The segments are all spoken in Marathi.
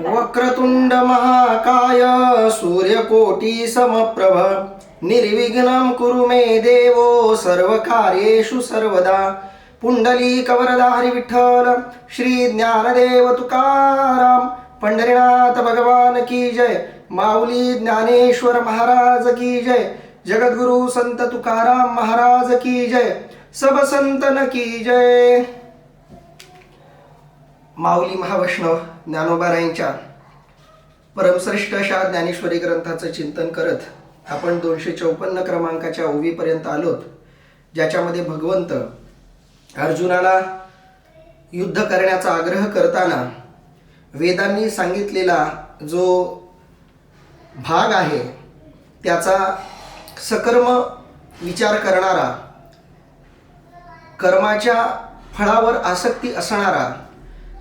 वक्रतुंड महाकाय सूर्यकोटी समप्रभ। निर्विघ्नं कुरु मे देवो सर्व कार्येषु सर्वदा। पुंडली कवरधारी विठ्ठल श्री ज्ञानदेव तुकाराम पंढरीनाथ भगवान की जय। माऊली ज्ञानेश्वर महाराज की जय। जगद्गुरु संत तुकाराम महाराज की जय। सब संतन की जय। माऊली महावैष्णव ज्ञानोबारायांच्या परमश्रेष्ठ अशा ज्ञानेश्वरी ग्रंथाचं चिंतन करत आपण दोनशे चौपन्न क्रमांकाच्या ओवीपर्यंत आलोत ज्याच्यामध्ये भगवंत अर्जुनाला युद्ध करण्याचा आग्रह करताना वेदांनी सांगितलेला जो भाग आहे त्याचा सकर्म विचार करणारा कर्माच्या फळावर आसक्ती असणारा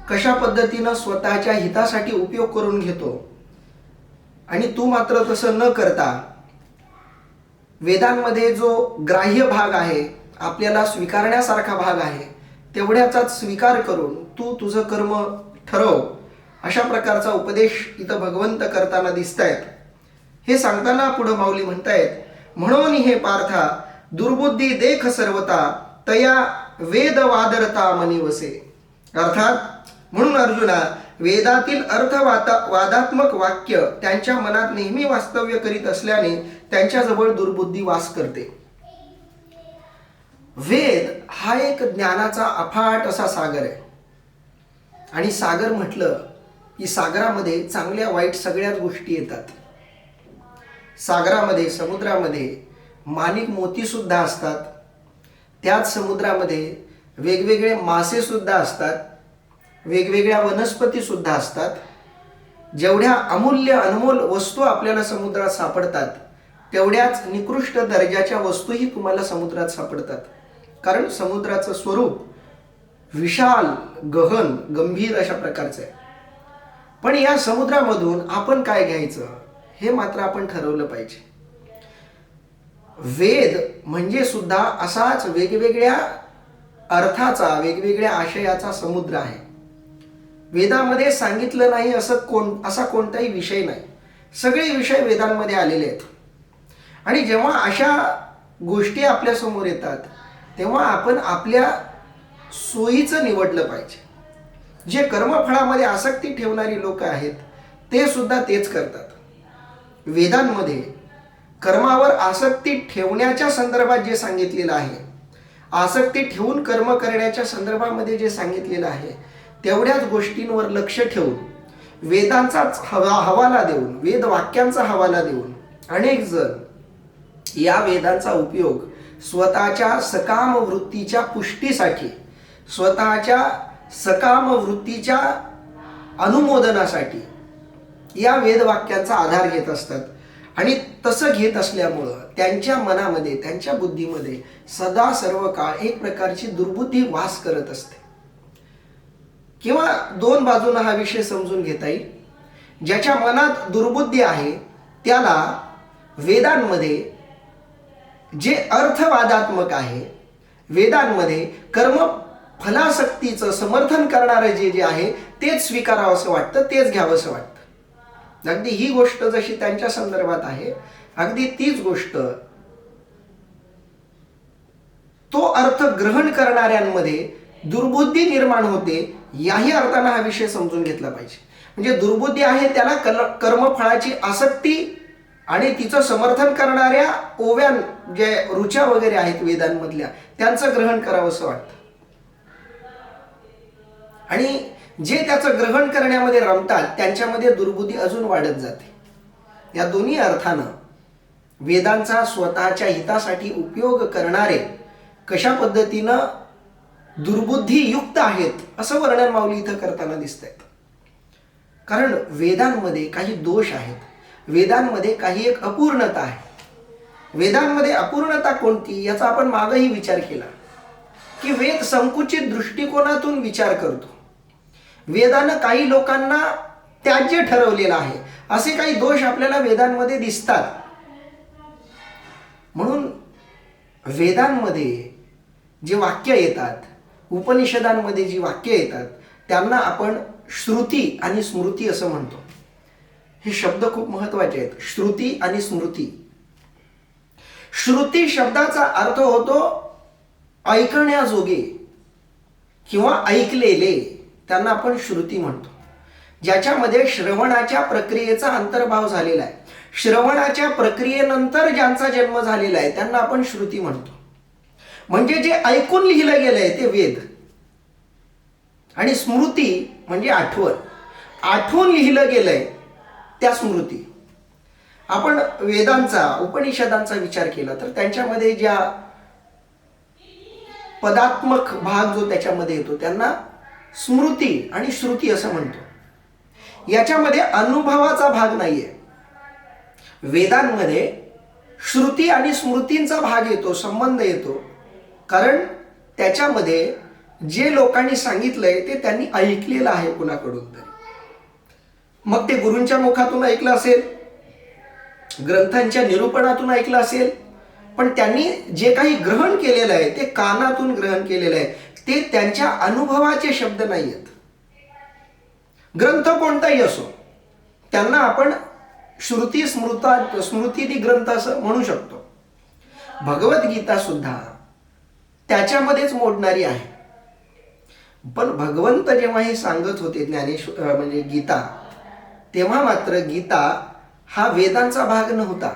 कशा पद्धतीनं स्वतःच्या हितासाठी उपयोग करून घेतो? आणि तू मात्र तसं न करता वेदांमध्ये जो ग्राह्य भाग आहे आपल्याला स्वीकारण्यासारखा भाग आहे तेवढ्याचाच स्वीकार करून तू तुझं कर्म ठरव. अशा प्रकारचा उपदेश इथं भगवंत करताना दिसत आहेत हे सांगताना पुढं माऊली म्हणतायत म्हणून हे पार्था दुर्बुद्धी देख सर्वता तया वेदवादरता मनी वसे अर्थात म्हणून अर्जुना वेदातील अर्थवाता वादात्मक वाक्य त्यांच्या मनात नेहमी वास्तव्य करीत असल्याने त्यांच्याजवळ दुर्बुद्धी वास करते. वेद हा एक ज्ञानाचा अफाट असा सागर आहे. आणि सागर म्हटलं की सागरामध्ये चांगल्या वाईट सगळ्याच गोष्टी येतात. सागरामध्ये समुद्रामध्ये माणिक मोती सुद्धा असतात. त्याच समुद्रामध्ये वेगवेगळे मासे सुद्धा असतात. वेगवेगळ्या वनस्पती सुद्धा असतात. जेवढ्या अमूल्य अनमोल वस्तू आपल्याला समुद्रात सापडतात तेवढ्याच निकृष्ट दर्जाच्या वस्तूही तुम्हाला समुद्रात सापडतात. कारण समुद्राचं स्वरूप विशाल गहन गंभीर अशा प्रकारचं आहे. पण या समुद्रामधून आपण काय घ्यायचं हे मात्र आपण ठरवलं पाहिजे. वेद म्हणजे सुद्धा असाच वेगवेगळ्या अर्थाचा वेगवेगळ्या आशयाचा समुद्र आहे. वेदामध्ये सांगितलं नाही असं कोण असा कोणताही विषय नाही. सगळे विषय वेदांमध्ये आलेले आहेत. आणि जेव्हा अशा गोष्टी आपल्यासमोर येतात तेव्हा आपण आपल्या सोयीचं निवडलं पाहिजे. जे कर्मफळामध्ये आसक्ती ठेवणारी लोक आहेत ते सुद्धा तेच करतात. वेदांमध्ये कर्मावर आसक्ती ठेवण्याच्या संदर्भात जे सांगितलेलं आहे आसक्ती ठेवून कर्म करण्याच्या संदर्भामध्ये जे सांगितलेलं आहे तेवढ्याच गोष्टींवर लक्ष ठेवून वेदांचाच हवा हवाला देऊन वेद वाक्यांचा हवाला देऊन अनेक जण या वेदांचा उपयोग स्वतःच्या सकाम वृत्तीच्या पुष्टीसाठी स्वतःच्या सकाम वृत्तीच्या अनुमोदनासाठी या वेदवाक्यांचा आधार घेत असतात. आणि तसं घेत असल्यामुळं त्यांच्या मनामध्ये त्यांच्या बुद्धीमध्ये सदा सर्व काळ एक प्रकारची दुर्बुद्धी वास करत असते. किंवा दोन बाजूनं हा विषय समजून घेता येईल. ज्याच्या मनात दुर्बुद्धी आहे त्याला वेदांमध्ये जे अर्थवादात्मक आहे वेदांमध्ये कर्म फलासक्तीचं समर्थन करणारं जे जे आहे तेच स्वीकारावं असं वाटतं तेच घ्यावं असं वाटतं. अगदी ही गोष्ट जशी त्यांच्या संदर्भात आहे अगदी तीच गोष्ट तो अर्थ ग्रहण करणाऱ्यांमध्ये दुर्बुद्धी निर्माण होते याही अर्थानं हा विषय समजून घेतला पाहिजे. म्हणजे दुर्बुद्धी आहे त्याला कल कर्मफळाची आसक्ती आणि तिचं समर्थन करणाऱ्या ओव्या जे रुचा वगैरे आहेत वेदांमधल्या त्यांचं ग्रहण करावं असं वाटतं. आणि जे त्याचं ग्रहण करण्यामध्ये रमतात त्यांच्यामध्ये दुर्बुद्धी अजून वाढत जाते. या दोन्ही अर्थानं वेदांचा स्वतःच्या हितासाठी उपयोग करणारे कशा पद्धतीनं दुर्बुद्धीयुक्त आहेत असं वर्णन माऊली इथं करताना दिसत आहेत कारण वेदांमध्ये काही दोष आहेत. वेदांमध्ये काही एक अपूर्णता आहे. वेदांमध्ये अपूर्णता कोणती याचा आपण मागही विचार केला. की वेद संकुचित दृष्टिकोनातून विचार करतो. वेदानं काही लोकांना त्याज्य ठरवलेलं आहे. असे काही दोष आपल्याला वेदांमध्ये दिसतात. म्हणून वेदांमध्ये जे वाक्य येतात उपनिषदांमध्ये जी वाक्य येतात त्यांना आपण श्रुती आणि स्मृती असं म्हणतो. हे शब्द खूप महत्त्वाचे आहेत. श्रुती आणि स्मृती. श्रुती शब्दाचा अर्थ होतो ऐकण्याजोगे किंवा ऐकलेले त्यांना आपण श्रुती म्हणतो. ज्याच्यामध्ये श्रवणाच्या प्रक्रियेचा अंतर्भाव झालेला आहे. श्रवणाच्या प्रक्रियेनंतर ज्यांचा जन्म झालेला आहे त्यांना आपण श्रुती म्हणतो. म्हणजे जे ऐकून लिहिलं गेलंय ते वेद. आणि स्मृती म्हणजे आठवण. आठवून लिहिलं गेलंय त्या स्मृती. आपण वेदांचा उपनिषदांचा विचार केला तर त्यांच्यामध्ये ज्या पदात्मक भाग जो त्याच्यामध्ये येतो त्यांना स्मृती आणि श्रुती असं म्हणतो. याच्यामध्ये अनुभवाचा भाग नाहीये. वेदांमध्ये श्रुती आणि स्मृतींचा भाग येतो संबंध येतो. कारण त्याच्यामध्ये जे लोकांनी सांगितलंय ते त्यांनी ऐकलेलं आहे कुणाकडून तरी. मग ते गुरूंच्या मुखातून ऐकलं असेल ग्रंथांच्या निरूपणातून ऐकलं असेल पण त्यांनी जे काही ग्रहण केलेलं आहे ते कानातून ग्रहण केलेलं आहे ते त्यांच्या अनुभवाचे शब्द नाही आहेत ग्रंथ कोणताही असो त्यांना आपण श्रुती स्मृता स्मृतीदी ग्रंथ असं म्हणू शकतो. भगवद्गीता सुद्धा त्याच्यामध्येच मोडणारी आहे. पण भगवंत जेव्हा हे सांगत होते ज्ञानेश्वर म्हणजे गीता तेव्हा मात्र गीता हा वेदांचा भाग नव्हता.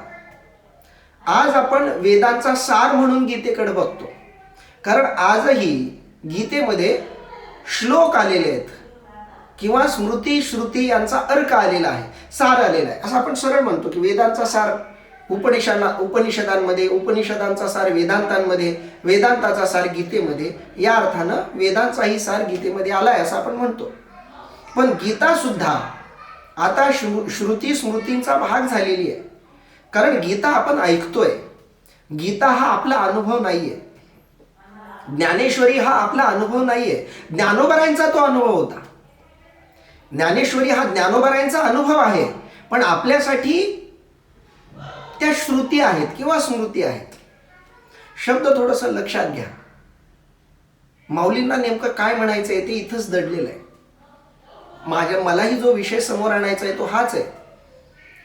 आज आपण वेदांचा सार म्हणून गीतेकडे बघतो. कारण आजही गीतेमध्ये श्लोक आलेले आहेत. किंवा स्मृती श्रुती यांचा अर्क आलेला आहे सार आलेला आहे. असं आपण सरळ म्हणतो की वेदांचा सार उपनिषदा उपनिषदांमध्ये उपनिषदांचा सार वेदांतांमध्ये वेदांताचा सार गीतेमध्ये या अर्थानं वेदांचाही सार गीतेमध्ये आलाय असं आपण म्हणतो. पण गीतासुद्धा आता श्रु श्रुती स्मृतींचा भाग झालेली आहे. कारण गीता आपण ऐकतोय. गीता हा आपला अनुभव नाही आहे ज्ञानेश्वरी हा आपला अनुभव नाही आहे ज्ञानोबरायांचा तो अनुभव होता. ज्ञानेश्वरी हा ज्ञानोबरायांचा अनुभव आहे. पण आपल्यासाठी त्या श्रुती आहेत किंवा स्मृती आहेत? शब्द थोडंसं लक्षात घ्या. माऊलींना नेमकं काय म्हणायचं आहे ते इथंच दडलेलं आहे. माझ्या मलाही जो विषय समोर आणायचा आहे तो हाच आहे.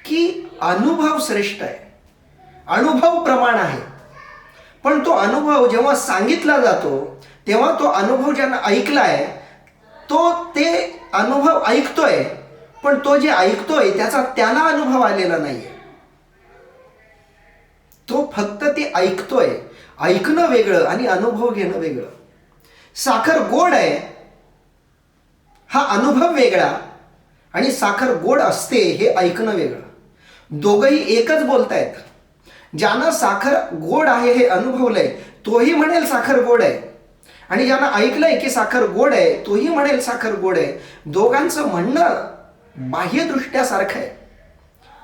की अनुभव श्रेष्ठ आहे. अनुभव प्रमाण आहे. पण तो अनुभव जेव्हा सांगितला जातो तेव्हा तो अनुभव ज्यांना ऐकलाय तो ते अनुभव ऐकतोय पण तो जे ऐकतोय त्याचा त्याला अनुभव आलेला नाहीये. तो फक्त ते ऐकतोय. ऐकणं वेगळं आणि अनुभव घेणं वेगळं. साखर गोड आहे. हा अनुभव वेगळा आणि साखर गोड असते हे ऐकणं वेगळं. दोघंही एकच बोलतायत. ज्यानं साखर गोड आहे हे अनुभवलंय तोही म्हणेल साखर गोड आहे. आणि ज्यानं ऐकलंय की साखर गोड आहे तोही म्हणेल साखर गोड आहे. दोघांचं म्हणणं बाह्यदृष्ट्या सारखं आहे.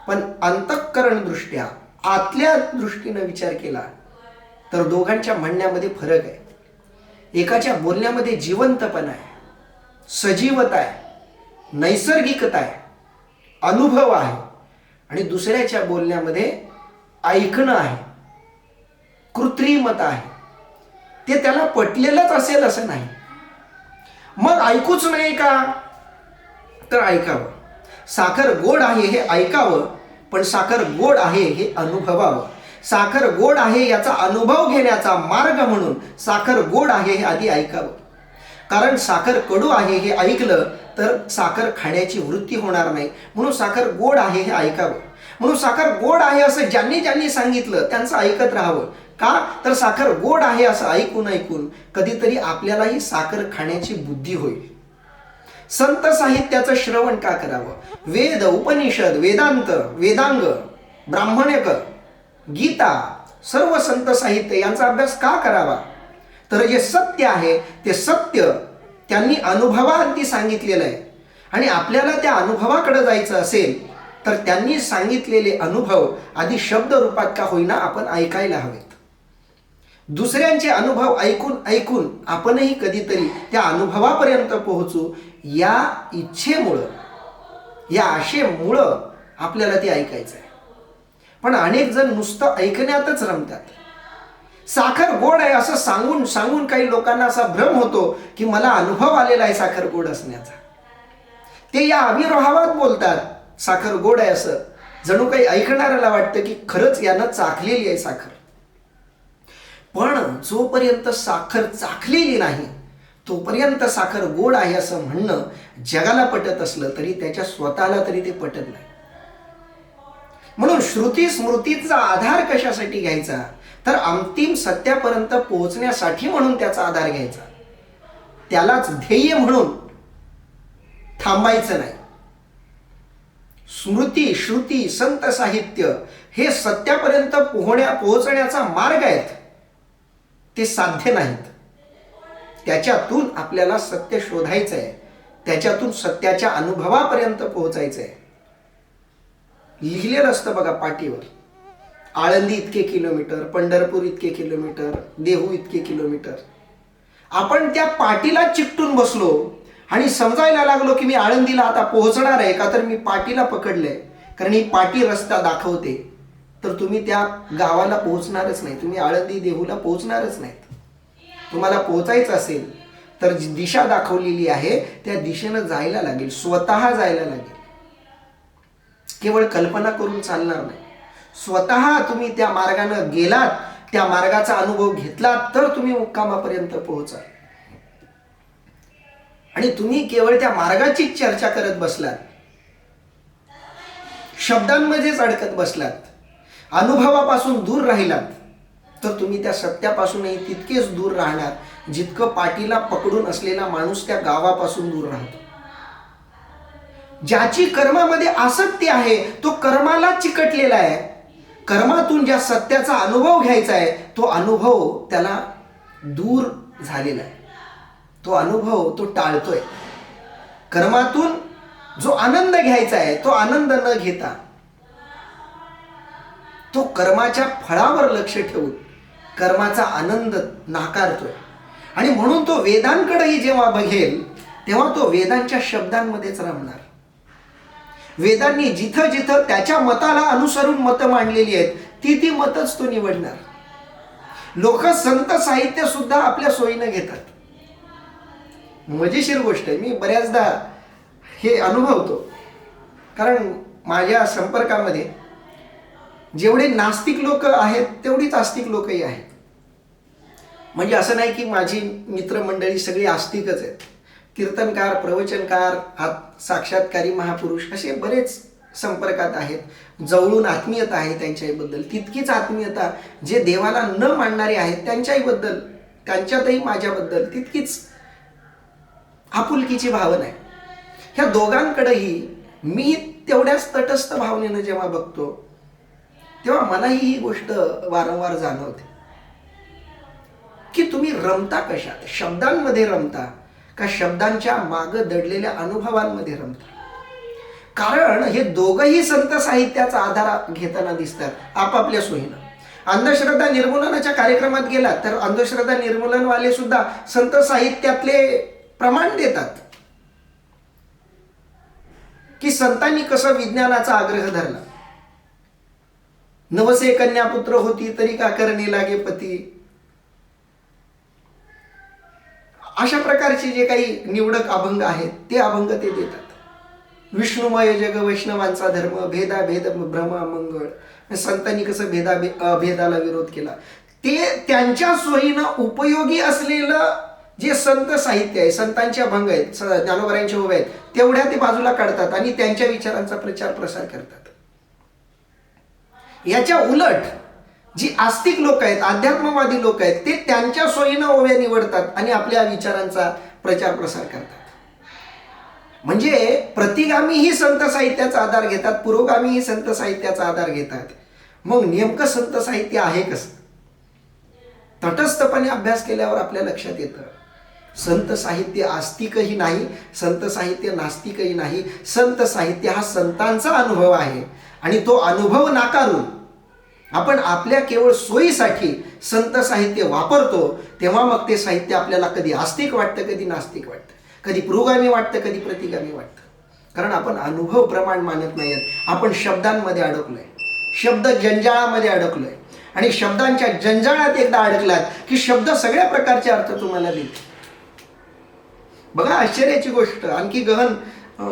पण अंतःकरण दृष्ट्या आतल्या दृष्टीनं विचार केला तर दोघांच्या म्हणण्यामध्ये फरक आहे. एकाच्या बोलण्यामध्ये जिवंतपणा आहे सजीवता आहे नैसर्गिकता आहे अनुभव आहे आणि दुसऱ्याच्या बोलण्यामध्ये ऐकणं आहे कृत्रिमता आहे. ते त्याला पटलेलंच असेल असं नाही. मग ऐकूच नाही का? तर ऐकावं. साखर गोड आहे हे ऐकावं पण साखर गोड आहे हे अनुभवावं. साखर गोड आहे याचा अनुभव घेण्याचा मार्ग म्हणून साखर गोड आहे हे आधी ऐकावं. कारण साखर कडू आहे हे ऐकलं तर साखर खाण्याची वृत्ती होणार नाही. म्हणून साखर गोड आहे हे ऐकावं. म्हणून साखर गोड आहे असं ज्यांनी ज्यांनी सांगितलं त्यांचं ऐकत राहावं. का? तर साखर गोड आहे असं ऐकून ऐकून कधीतरी आपल्यालाही साखर खाण्याची बुद्धी होईल. संत साहित्याचं श्रवण का करावं? वेद उपनिषद वेदांत वेदांग ब्राह्मणक गीता सर्व संत साहित्य यांचा अभ्यास का करावा? तर जे सत्य आहे ते सत्य त्यांनी अनुभवाअंती सांगितलेलं आहे. आणि आपल्याला त्या अनुभवाकडे जायचं असेल तर त्यांनी सांगितलेले अनुभव आधी शब्द रूपात का होईना आपण ऐकायला हवेत. दुसऱ्यांचे अनुभव ऐकून ऐकून आपणही कधीतरी त्या अनुभवापर्यंत पोहोचू या इच्छेमुळं या आशेमुळं आपल्याला ते ऐकायचं आहे पण अनेक जण नुसतं ऐकण्यातच रमतात. साखर गोड आहे असं सांगून सांगून काही लोकांना असा भ्रम होतो की मला अनुभव आलेला आहे साखर गोड असण्याचा. ते या अविरोहावात बोलतात साखर गोड आहे असं. जणू काही ऐकणाऱ्याला वाटतं की खरंच यानं चाखलेली आहे साखर. पण जोपर्यंत साखर चाखलेली नाही तोपर्यंत साखर गोड आहे असं म्हणणं जगाला पटत असलं तरी त्याच्या स्वतःला तरी ते पटत नाही. म्हणून श्रुती स्मृतीचा आधार कशासाठी घ्यायचा? तर अंतिम सत्यापर्यंत पोहोचण्यासाठी म्हणून त्याचा आधार घ्यायचा. त्यालाच ध्येय म्हणून थांबायचं नाही. स्मृती श्रुती संत साहित्य हे सत्यापर्यंत पोहण्या पोहोचण्याचा मार्ग आहेत. ते साध्य नाहीत. त्याच्यातून आपल्याला सत्य शोधायचं आहे त्याच्यातून सत्याच्या अनुभवापर्यंत पोहोचायचं आहे लिहिलेलं असतं बघा पाठीवर. आळंदी इतके किलोमीटर पंढरपूर इतके किलोमीटर देहू इतके किलोमीटर. आपण त्या पाटीला चिकटून बसलो आणि समजायला लागलो की मी आळंदीला आता पोहोचणार आहे का तर मी पाटीला पकडलंय. कारण ही पाटी रस्ता दाखवते. तर तुम्ही त्या गावाला पोहोचणारच नाही. तुम्ही आळंदी देहूला पोहोचणारच नाही तुम्हाला पोहोचायचं असेल तर जी दिशा दाखवलेली आहे त्या दिशेनं जायला लागेल स्वतः जायला लागेल. केवळ कल्पना करून चालणार नाही. स्वतः तुम्ही त्या मार्गानं गेलात त्या मार्गाचा अनुभव घेतलात तर तुम्ही मुक्कामापर्यंत पोहोचाल. आणि तुम्ही केवळ त्या मार्गाचीच चर्चा करत बसलात. शब्दांमध्येच अडकत बसलात. अनुभवापासून दूर राहिलात. तर तुम्ही त्या सत्यापासूनही तितकेच दूर राहणार जितकं पाठीला पकडून असलेला माणूस त्या गावापासून दूर राहतो. ज्याची कर्मामध्ये आसक्ती आहे तो कर्माला चिकटलेला आहे. कर्मातून ज्या सत्याचा अनुभव घ्यायचा आहे तो अनुभव त्याला दूर झालेला आहे. तो अनुभव तो टाळतोय. कर्मातून जो आनंद घ्यायचा आहे तो आनंद न घेता तो कर्माच्या फळावर लक्ष ठेवून कर्माचा आनंद नाकारतोय. आणि म्हणून तो वेदांकडेही जेव्हा बघेल तेव्हा तो वेदांच्या शब्दांमध्येच रमणार. वेदांनी जिथं जिथं त्याच्या मताला अनुसरून मतं मांडलेली आहेत ती ती मतच तो निवडणार. लोक संत साहित्य सुद्धा आपल्या सोयीनं घेतात. मजेशीर गोष्ट आहे. मी बऱ्याचदा हे अनुभवतो. कारण माझ्या संपर्कामध्ये जेवढे नास्तिक लोक आहेत तेवढीच आस्तिक लोकही आहेत. म्हणजे असं नाही की माझी मित्रमंडळी सगळी आस्तिकच आहेत. कीर्तनकार प्रवचनकार हात साक्षात्कारी महापुरुष असे बरेच संपर्कात आहेत. जवळून आत्मीयता आहे त्यांच्याबद्दल. तितकीच आत्मीयता जे देवाला न मानणारे आहेत त्यांच्याहीबद्दल त्यांच्यातही माझ्याबद्दल तितकीच आपुलकीची भावना आहे. ह्या दोघांकडेही मी तेवढ्याच तटस्थ भावनेनं जेव्हा बघतो तेव्हा मलाही ही गोष्ट वारंवार जाणवते. की तुम्ही रमता कशात? शब्दांमध्ये रमता का शब्दांच्या माग दडलेल्या अनुभवांमध्ये रमता? कारण हे दोघंही संत साहित्याचा आधार घेताना दिसतात आपापल्या सोयीनं. अंधश्रद्धा निर्मूलनाच्या कार्यक्रमात गेला तर अंधश्रद्धा निर्मूलनवाले सुद्धा संत साहित्यातले प्रमाण देतात. की संतांनी कसं विज्ञानाचा आग्रह धरला? नवसे कन्या पुत्र होती तरी का करणे लागे पती? अशा प्रकारचे जे काही निवडक अभंग आहेत ते अभंग ते देतात. विष्णुमय जग वैष्णवांचा धर्म भेदा भेद भ्रम मंगळ. संतांनी कसं भेदा भेदाला विरोध केला? ते त्यांच्या सोयीनं उपयोगी असलेलं जे संत साहित्य आहे संतांचे अभंग आहेत स- उभे आहेत तेवढ्या ते बाजूला काढतात आणि त्यांच्या विचारांचा प्रचार प्रसार करतात. याच्या उलट जी आस्तिक लोक आहेत अध्यात्मवादी लोक आहेत ते त्यांच्या सोयीनं ओव्या निवडतात आणि आपल्या विचारांचा प्रचार प्रसार करतात. म्हणजे प्रतिगामी ही संत साहित्याचा आधार घेतात पुरोगामी ही संत साहित्याचा आधार घेतात. मग नेमकं संत साहित्य आहे कसं? तटस्थपणे अभ्यास केल्यावर आपल्या लक्षात येतं. संत साहित्य आस्तिकही नाही संत साहित्य नास्तिकही नाही. संत साहित्य हा संतांचा अनुभव आहे आणि तो अनुभव नाकारून आपण आपल्या केवळ सोयीसाठी संत साहित्य वापरतो तेव्हा मग ते साहित्य आपल्याला कधी आस्तिक वाटतं कधी नास्तिक वाटतं. कधी पुरोगामी वाटतं कधी प्रतिगामी वाटतं. कारण आपण अनुभव प्रमाण मानत नाहीत आपण शब्दांमध्ये अडकलोय. शब्द जंजाळामध्ये अडकलोय. आणि शब्दांच्या जंजाळात एकदा अडकलात की शब्द सगळ्या प्रकारचे अर्थ तुम्हाला देते बघा आश्चर्याची गोष्ट. आणखी गहन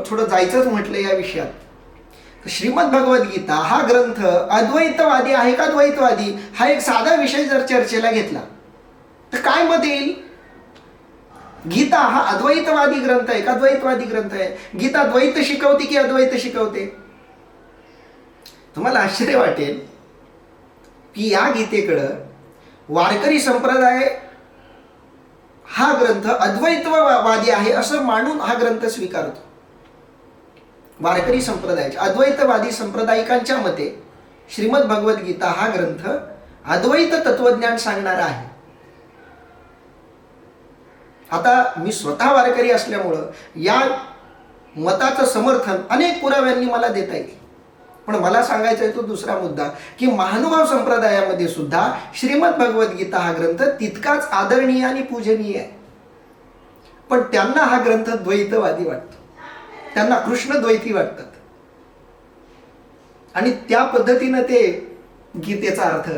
थोडं जायचंच म्हटलं या विषयात. श्रीमद भगवद्गीता हा ग्रंथ अद्वैतवादी आहे का द्वैतवादी? हा एक साधा विषय जर चर्चेला घेतला तर काय मत येईल? गीता हा अद्वैतवादी ग्रंथ आहे का द्वैतवादी ग्रंथ आहे? गीता द्वैत शिकवते की अद्वैत शिकवते? तुम्हाला आश्चर्य वाटेल की या गीतेकडं वारकरी संप्रदाय हा ग्रंथ अद्वैतवादी आहे असं मानून हा ग्रंथ स्वीकारतो. वारकरी संप्रदायाच्या अद्वैतवादी संप्रदायिकांच्या मते श्रीमद भगवद्गीता हा ग्रंथ अद्वैत तत्वज्ञान सांगणारा आहे. आता मी स्वतः वारकरी असल्यामुळं या मताचं समर्थन अनेक पुराव्यांनी मला देता येईल. पण मला सांगायचा आहे तो दुसरा मुद्दा की महानुभाव संप्रदायामध्ये सुद्धा श्रीमद भगवद्गीता हा ग्रंथ तितकाच आदरणीय आणि पूजनीय आहे. पण त्यांना हा ग्रंथ द्वैतवादी वाटतो. त्यांना कृष्ण द्वैती वाटतात. आणि त्या पद्धतीनं ते गीतेचा अर्थ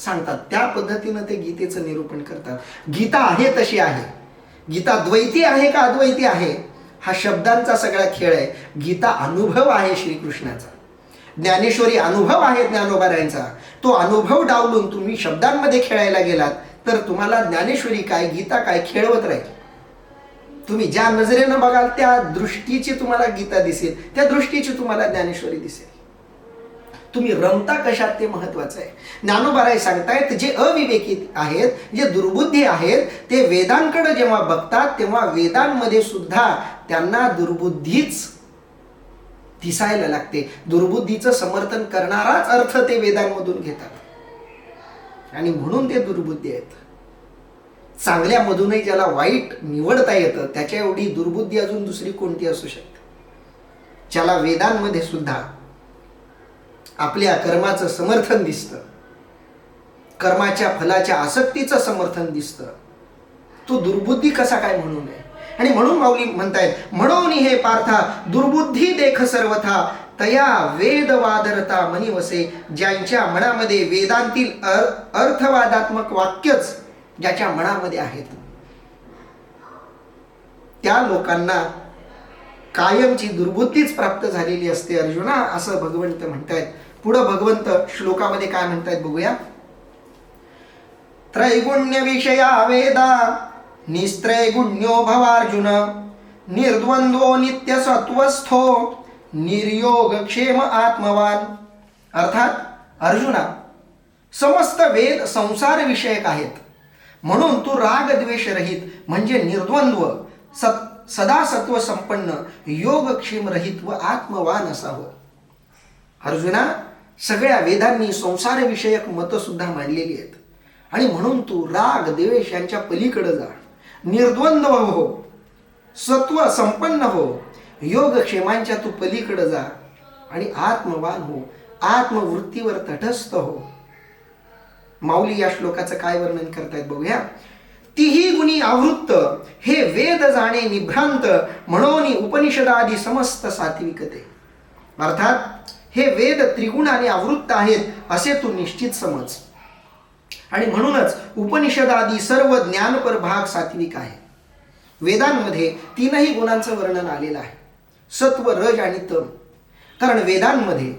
सांगतात. त्या पद्धतीनं ते गीतेचं निरूपण करतात. गीता आहे तशी आहे. गीता द्वैती आहे का अद्वैती आहे? हा शब्दांचा सगळा खेळ आहे. गीता अनुभव आहे श्रीकृष्णाचा. ज्ञानेश्वरी अनुभव आहे ज्ञानोबारायांचा. तो अनुभव डावलून तुम्ही शब्दांमध्ये खेळायला गेलात तर तुम्हाला ज्ञानेश्वरी काय गीता काय खेळवत राहील? तुम्ही ज्या नजरेनं बघाल त्या दृष्टीची तुम्हाला गीता दिसेल. त्या दृष्टीची तुम्हाला ज्ञानेश्वरी दिसेल. तुम्ही रमता कशात ते महत्वाचं आहे. ज्ञानोबाराय सांगतायत जे अविवेकी आहेत जे दुर्बुद्धी आहेत ते वेदांकडे जेव्हा बघतात तेव्हा वेदांमध्ये सुद्धा त्यांना दुर्बुद्धीच दिसायला लागते. दुर्बुद्धीचं समर्थन करणाराच अर्थ ते वेदांमधून घेतात. आणि म्हणून ते दुर्बुद्धी आहेत. चांगल्यामधूनही ज्याला वाईट निवडता येतं त्याच्या एवढी दुर्बुद्धी अजून दुसरी कोणती असू शकते? ज्याला वेदांमध्ये सुद्धा आपल्या कर्माचं समर्थन दिसतं कर्माच्या फलाच्या आसक्तीचं समर्थन दिसतं तो दुर्बुद्धी कसा काय म्हणू नये? आणि म्हणून माऊली म्हणतायत म्हणून हे पार्था दुर्बुद्धी देख सर्वथा तया वेदवादरता मनी वसे ज्यांच्या मनामध्ये वेदांतील अर- अर्थवादात्मक वाक्यच ज्याच्या मनामध्ये आहेत. त्या लोकांना कायमची दुर्बुद्धीच प्राप्त झालेली असते अर्जुना असं भगवंत म्हणतायत. पुढं भगवंत श्लोकामध्ये काय म्हणतायत बघूया? त्रैगुण्य विषया वेदा निस्त्रैगुण्यो भवार्जुन निर्द्वंद्वो नित्य सत्वस्थो निर्योग क्षेम आत्मवान. अर्थात अर्जुना समस्त वेद संसार विषयक आहेत. म्हणून तू राग द्वेष रहित म्हणजे निर्द्वंद्व सत सदा सत्व संपन्न योगक्षेम रहित व आत्मवान असावं. अर्जुना सगळ्या वेदांनी संसारविषयक मतंसुद्धा मांडलेली आहेत. आणि म्हणून तू राग द्वेष यांच्या पलीकडे जा. निर्द्वंद्व हो. सत्व संपन्न हो. योगक्षेमांच्या तू पलीकडे जा. आणि आत्मवान हो. आत्मवृत्तीवर तटस्थ हो. माऊली या श्लोकाचं काय वर्णन करतायत बघूया. तिही गुणी आवृत्त हे वेद जाणे निभ्रांत म्हणून उपनिषदादी समस्त सात्विकते. अर्थात हे वेद त्रिगुणाने आवृत्त आहेत असे तू निश्चित समज. आणि म्हणूनच उपनिषदादी सर्व ज्ञानपर भाग सात्विक आहे. वेदांमध्ये तीनही गुणांचं वर्णन आलेलं आहे. सत्व रज आणि तम. कारण वेदांमध्ये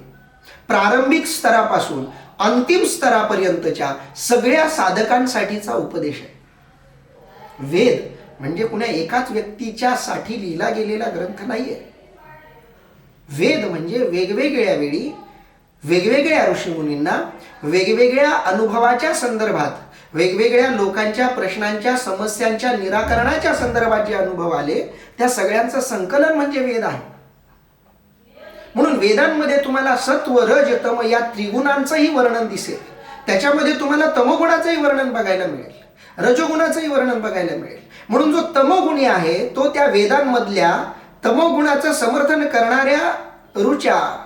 प्रारंभिक स्तरापासून अंतिम स्तरापर्यंतच्या सगळ्या साधकांसाठीचा उपदेश आहे. वेद म्हणजे कुण्या एकाच व्यक्तीच्या साठी लिहिला गेलेला ग्रंथ नाहीये. वेद म्हणजे वेगवेगळ्या वेळी वेगवेगळ्या ऋषीमुनींना वेगवेगळ्या अनुभवाच्या संदर्भात वेगवेगळ्या लोकांच्या प्रश्नांच्या समस्यांच्या निराकरणाच्या संदर्भात जे अनुभव आले त्या सगळ्यांचं संकलन म्हणजे वेद आहे. म्हणून वेदांमध्ये तुम्हाला सत्व रज तम या त्रिगुणांचंही वर्णन दिसेल. त्याच्यामध्ये तुम्हाला तमगुणाचंही वर्णन बघायला मिळेल. रजोगुणाचंही वर्णन बघायला मिळेल. म्हणून जो तमोगुणी आहे तो त्या वेदांमधल्या तमोगुणाचं समर्थन करणाऱ्या रुचा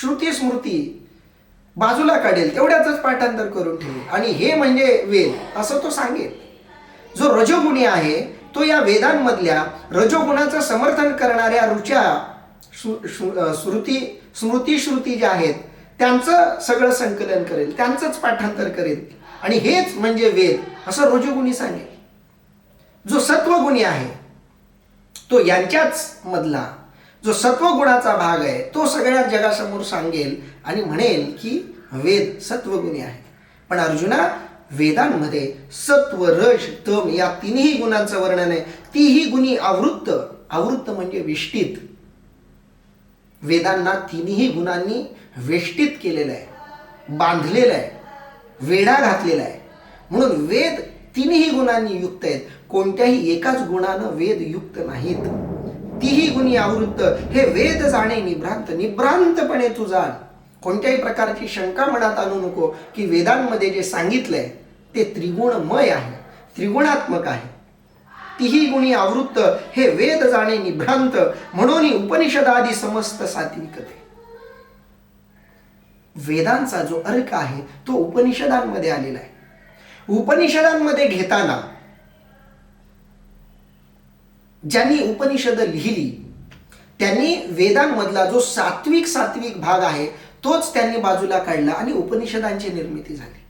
श्रुती स्मृती बाजूला काढेल. तेवढ्याच पाठांतर करून ठेवेल. आणि हे म्हणजे वेद असं तो सांगेल. जो रजोगुणी आहे तो या वेदांमधल्या रजोगुणाचं समर्थन करणाऱ्या रुच्या श्रुती स्मृती श्रुती ज्या आहेत त्यांचं सगळं संकलन करेल त्यांचंच पाठांतर करेल. आणि हेच म्हणजे वेद असं रजोगुणी सांगेल. जो सत्वगुणी आहे तो यांच्याच मधला जो सत्वगुणाचा भाग आहे तो सगळ्या जगासमोर सांगेल आणि म्हणेल की वेद सत्वगुणी आहे. पण अर्जुना वेदांमध्ये सत्व रज तम या तिन्ही गुणांचं वर्णन आहे. तीही गुणी आवृत्त आवृत्त म्हणजे विष्टीत. वेदांना तिन्ही गुणांनी वेष्टित केलेलं आहे बांधलेलं आहे वेढा घातलेला आहे. म्हणून वेद तिन्ही गुणांनी युक्त आहेत. कोणत्याही एकाच गुणानं वेद युक्त नाहीत. तीही गुणी आवृत्त. हे वेद जाणे निभ्रांत. निभ्रांतपणे तू जाण. कोणत्याही प्रकारची शंका मनात आणू नको की वेदांमध्ये जे सांगितलंय ते त्रिगुणमय आहे त्रिगुणात्मक आहे. तिही गुणी आवृत्त हे वेद जाणे निभ्रांत म्हणून उपनिषदादी समस्त सात्विकते. वेदांचा जो अर्क आहे तो उपनिषदांमध्ये आलेला आहे. उपनिषदांमध्ये घेताना ज्यांनी उपनिषद लिहिली त्यांनी वेदांमधला जो सात्विक सात्विक भाग आहे तोच त्यांनी बाजूला काढला आणि उपनिषदांची निर्मिती झाली.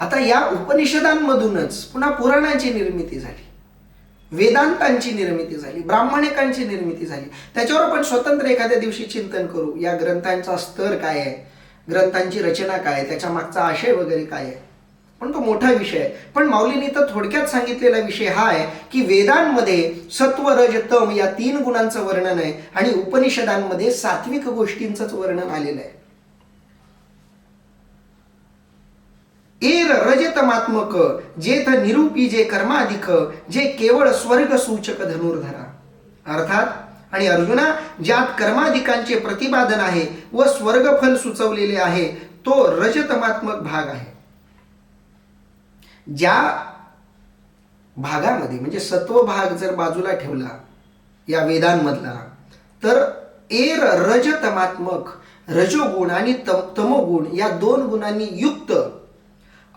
आता या उपनिषदांमधूनच पुन्हा पुराणांची निर्मिती झाली. वेदांतांची निर्मिती झाली ब्राह्मणिकांची निर्मिती झाली. त्याच्यावर आपण स्वतंत्र एखाद्या दिवशी चिंतन करू. या ग्रंथांचा स्तर काय आहे? ग्रंथांची रचना काय आहे? त्याच्या मागचा आशय वगैरे काय आहे? पण तो मोठा विषय आहे. पण माऊलींनी तर थोडक्यात सांगितलेला विषय हा आहे की वेदांमध्ये सत्व रज तम या तीन गुणांचं वर्णन आहे आणि उपनिषदांमध्ये सात्विक गोष्टींचंच वर्णन आलेलं आहे. एर रजतमात्मक जेथ निरूपी जे कर्माधिक जे केवळ स्वर्ग सूचक धनुर्धरा. अर्थात आणि अर्जुना ज्यात कर्माधिकांचे प्रतिपादन आहे व स्वर्गफल सुचवलेले आहे तो रजतमात्मक भाग आहे. ज्या भागामध्ये म्हणजे सत्व भाग जर बाजूला ठेवला या वेदांमधला तर एर रजतमात्मक रजोगुण आणि तम तमोगुण या दोन गुणांनी युक्त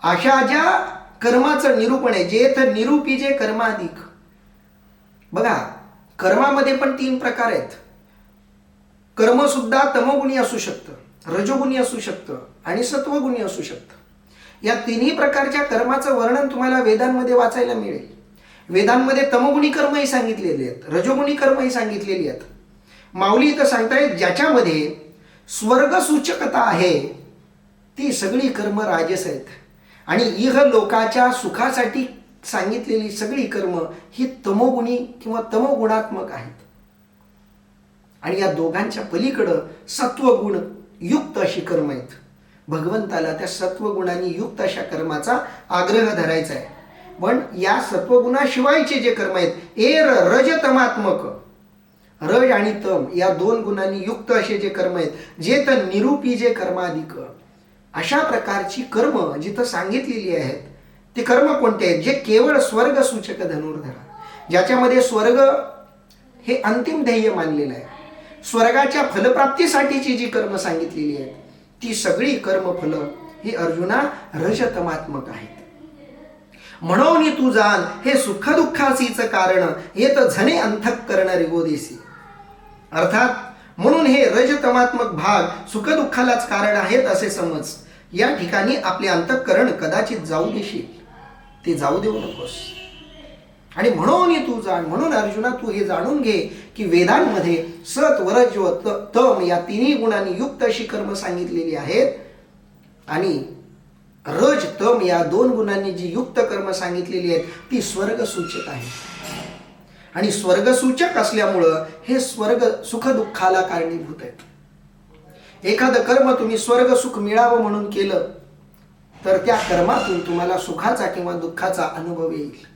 अशा ज्या कर्माचं निरूपण आहे जे तर निरूपी जे कर्माधिक. बघा कर्मामध्ये पण तीन प्रकार आहेत. कर्मसुद्धा तमोगुणी असू शकतं रजोगुणी असू शकतं आणि सत्वगुणी असू शकतं. या तिन्ही प्रकारच्या कर्माचं वर्णन तुम्हाला वेदांमध्ये वाचायला मिळेल. वेदांमध्ये तमोगुणी कर्मही सांगितलेले आहेत रजोगुणी कर्मही सांगितलेली आहेत. माऊली इथं सांगतायत ज्याच्यामध्ये स्वर्गसूचकता आहे ती सगळी कर्म राजस आहेत. आणि इह लोकाच्या सुखासाठी सांगितलेली सगळी कर्म ही तमोगुणी किंवा तमोगुणात्मक आहेत. आणि या दोघांच्या पलीकडं सत्वगुण युक्त अशी कर्म आहेत. भगवंताला त्या सत्वगुणांनी युक्त अशा कर्माचा आग्रह धरायचा आहे. पण या सत्वगुणाशिवायचे जे कर्म आहेत एर रजतमात्मक रज आणि तम या दोन गुणांनी युक्त असे जे कर्म आहेत जे तर निरूपी जे कर्माधिक अशा प्रकारची कर्म जिथं सांगितलेली आहेत ते कर्म कोणते आहेत? जे केवळ स्वर्ग सूचक धनुर्धरा ज्याच्यामध्ये स्वर्ग हे अंतिम ध्येय मानलेलं आहे. स्वर्गाच्या फलप्राप्तीसाठीची जी कर्म सांगितलेली आहेत ती सगळी कर्मफल ही अर्जुना रजतमात्मक आहेत. म्हणून तू जाण हे सुखदुःखासीच कारण येत झने अंथक करण रिगोदेसी अर्थात म्हणून हे रजतमात्मक भाग सुखदुःखालाच कारण आहेत असे समज. या ठिकाणी आपले अंतःकरण कदाचित जाऊ देशील. ते जाऊ देऊ नकोस. आणि म्हणून तू जाण म्हणून अर्जुना तू हे जाणून घे की वेदांमध्ये सत वरज व त- तम या तिन्ही गुणांनी युक्त अशी कर्म सांगितलेली आहेत. आणि रज तम या दोन गुणांनी जी युक्त कर्म सांगितलेली आहेत ती स्वर्ग सूचित आहे. आणि स्वर्गसूचक असल्यामुळं हे स्वर्ग सुख दुःखाला कारणीभूत आहेत. एखादं कर्म तुम्ही स्वर्ग सुख मिळावं म्हणून केलं तर त्या कर्मातून तुम्हाला सुखाचा किंवा दुःखाचा अनुभव येईल.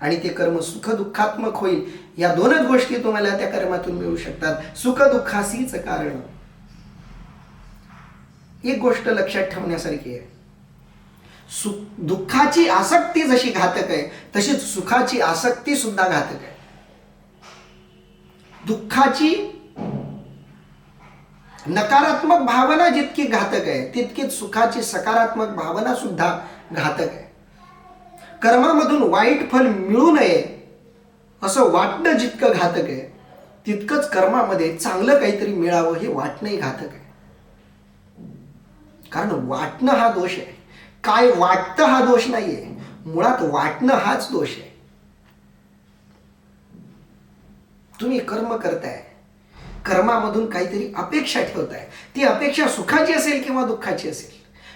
आणि ते कर्म सुख दुःखात्मक होईल या दोनच गोष्टी तुम्हाला त्या कर्मातून मिळू शकतात. सुख दुःखासीच कारण. एक गोष्ट लक्षात ठेवण्यासारखी आहे. सु दुःखाची आसक्ती जशी घातक आहे तशीच सुखाची आसक्ती सुद्धा घातक आहे. दुःखाची नकारात्मक भावना जितकी घातक आहे तितकीच सुखाची सकारात्मक भावना सुद्धा घातक आहे. कर्मामधून वाईट फल मिळू नये असं वाटणं जितकं घातक आहे तितकंच कर्मामध्ये चांगलं काहीतरी मिळावं हे वाटणंही घातक आहे. कारण वाटणं हा दोष आहे. काय वाटतं हा दोष नाहीये. मुळात वाटणं हाच दोष आहे. तुम्ही कर्म करताय. कर्मामधून काहीतरी अपेक्षा ठेवताय. ती अपेक्षा सुखाची असेल किंवा दुःखाची असेल.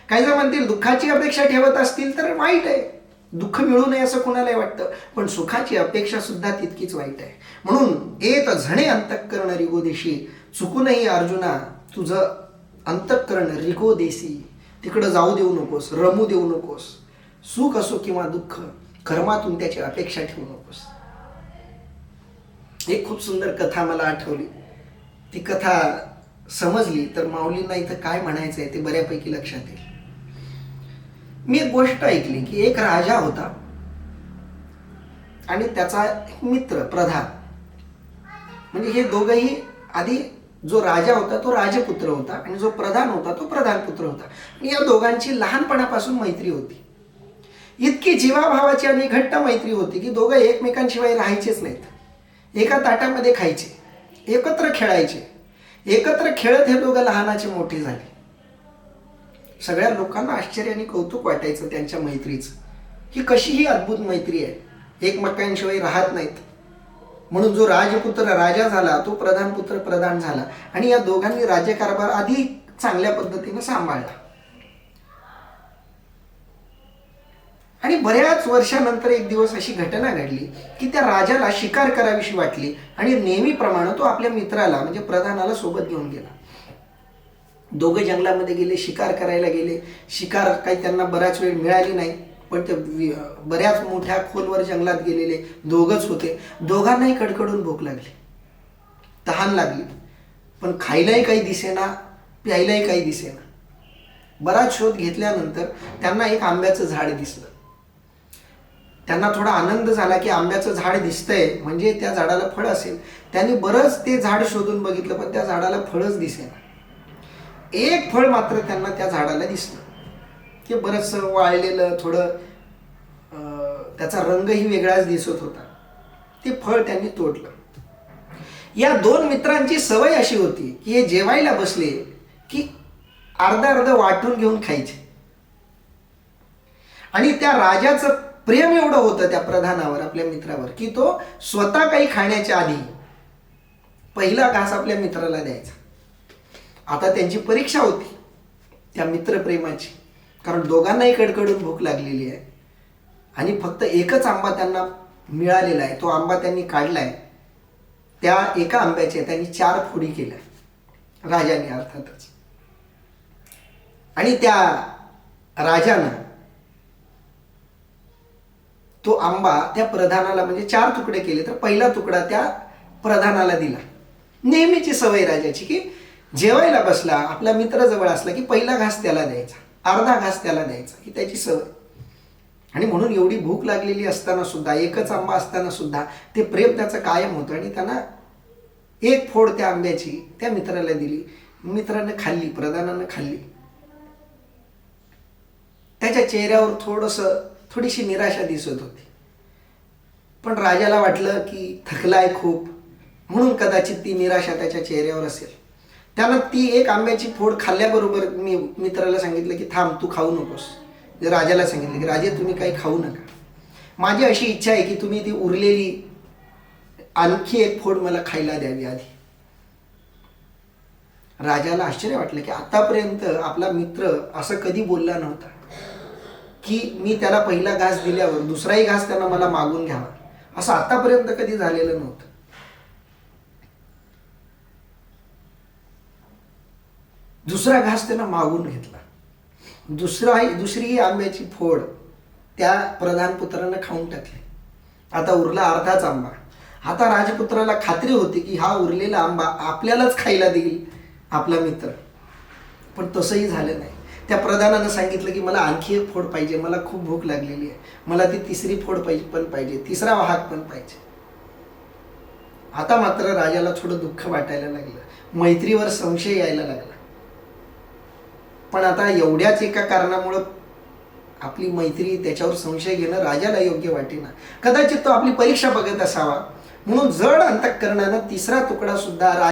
काही जर म्हणतील दुःखाची अपेक्षा ठेवत असतील तर वाईट आहे. दुःख मिळू नये असं कुणालाही वाटतं पण सुखाची अपेक्षा सुद्धा तितकीच वाईट आहे. म्हणून येत झणे अंतःकरण रिगोदेशी. चुकूनही अर्जुना तुझं अंतःकरण रिगोदेशी. तिकडं जाऊ देऊ नकोस रमू देऊ नकोस. सुख असो किंवा दुःख कर्मातून त्याची अपेक्षा ठेवू नकोस. एक खूप सुंदर कथा मला आठवली. ती कथा समजली तर माऊलींना इथं काय म्हणायचं आहे ते बऱ्यापैकी लक्षात येईल. मी एक गोष्ट ऐकली की एक राजा होता आणि त्याचा एक मित्र प्रधान. म्हणजे हे दोघंही आधी जो राजा होता तो राजपुत्र होता आणि जो प्रधान होता तो प्रधानपुत्र होता. आणि या दोघांची लहानपणापासून मैत्री होती. इतकी जीवाभावाची आणि घट्ट मैत्री होती की दोघं एकमेकांशिवाय राहायचेच नाहीत. एका ताटामध्ये खायचे एकत्र खेळायचे एकत्र खेळत हे दोघं लहानाचे मोठे झाले. सगळ्या लोकांना आश्चर्य आणि कौतुक वाटायचं त्यांच्या मैत्रीचं ही कशी ही अद्भुत मैत्री आहे. एकमेकांशिवाय राहत नाहीत. म्हणून जो राजपुत्र राजा झाला तो प्रधानपुत्र प्रधान झाला आणि या दोघांनी राज्यकारभार अधिक चांगल्या पद्धतीने सांभाळला. आणि बऱ्याच वर्षानंतर एक दिवस अशी घटना घडली की त्या राजाला शिकार करावीशी वाटली आणि नेहमीप्रमाणे तो आपल्या मित्राला म्हणजे प्रधानाला सोबत घेऊन गेला. दोघं जंगलामध्ये गेले शिकार करायला गेले. शिकार काही त्यांना बराच वेळ मिळाली नाही. पण ते बऱ्याच मोठ्या खोलवर जंगलात गेलेले दोघंच होते. दोघांनाही कडकडून भूक लागली. तहान लागली. पण खायलाही काही दिसेना प्यायलाही काही दिसेना. बराच शोध घेतल्यानंतर त्यांना एक आंब्याचं झाड दिसलं. त्यांना थोडा आनंद झाला की आंब्याचं झाड दिसतंय म्हणजे त्या झाडाला फळ असेल. त्यांनी बरंच ते झाड शोधून बघितलं पण त्या झाडाला फळच दिसेना. एक फळ मात्र त्यांना त्या झाडाला दिसलं. ते बरंचसं वाळलेलं थोडं त्याचा रंगही वेगळाच दिसत होता. ते फळ त्यांनी तोडलं. या दोन मित्रांची सवय अशी होती की हे जेवायला बसले की अर्धा अर्ध वाटून घेऊन खायचे. आणि त्या राजाचं प्रेम एवढं होतं त्या प्रधानावर आपल्या मित्रावर की तो स्वतः काही खाण्याच्या आधी पहिला घास आपल्या मित्राला द्यायचा. आता त्यांची परीक्षा होती त्या मित्रप्रेमाची. कारण दोघांनाही कडकडून भूक लागलेली आहे. आणि फक्त एकच आंबा त्यांना मिळालेला आहे तो आंबा त्यांनी काढलाय. त्या एका आंब्याच्या त्यांनी चार फोडी केल्या राजाने अर्थातच. आणि त्या राजानं तो आंबा त्या प्रधानाला म्हणजे चार तुकडे केले तर पहिला तुकडा त्या प्रधानाला दिला. नेहमीची सवय राजाची की जेवायला बसला आपला मित्र जवळ असला की पहिला घास त्याला द्यायचा. अर्धा घास त्याला द्यायचा ही त्याची सवय. आणि म्हणून एवढी भूक लागलेली असताना सुद्धा एकच आंबा असताना सुद्धा ते प्रेम त्याचं कायम होतं आणि त्यांना एक फोड त्या आंब्याची त्या मित्राला दिली. मित्रानं खाल्ली प्रधानानं खाल्ली. त्याच्या चेहऱ्यावर थोडंसं थोडीशी निराशा दिसत होती. पण राजाला वाटलं की थकलाय खूप म्हणून कदाचित ती निराशा त्याच्या चेहऱ्यावर असेल. त्यानं ती एक आंब्याची फोड खाल्ल्याबरोबर मी मित्राला सांगितलं की थांब तू खाऊ नकोस. राजाला सांगितलं की राजे तुम्ही काही खाऊ नका. माझी अशी इच्छा आहे की तुम्ही ती उरलेली आणखी एक फोड मला खायला द्यावी आधी. राजाला आश्चर्य वाटलं की आतापर्यंत आपला मित्र असं कधी बोलला नव्हता की मी त्याला पहिला घास दिल्यावर दुसराही घास त्यानं मला मागून घ्यावा. असं आतापर्यंत कधी झालेलं नव्हतं. दुसरा घास त्यानं मागून घेतला. दुसरा दुसरी आंब्याची फोड त्या प्रधानपुत्रानं खाऊन टाकली. आता उरला अर्धाच आंबा. आता राजपुत्राला खात्री होती की हा उरलेला आंबा आपल्यालाच खायला देईल आपला मित्र. पण तसंही झालं नाही. त्या प्रधानानं सांगितलं की मला आणखी एक फोड पाहिजे मला खूप भूक लागलेली आहे. मला ती तिसरी फोड पाहिजे पण पाहिजे तिसरा वाहक पण पाहिजे. आता मात्र राजाला थोडं दुःख वाटायला लागलं. मैत्रीवर संशय यायला लागला. पण आता एवढ्याच एका कारणामुळं आपली मैत्री त्याच्यावर संशय घेणं राजाला योग्य वाटेना. कदाचित तो आपली परीक्षा बघत असावा. म्हणून जड अंतकरणानं तिसरा तुकडा सुद्धा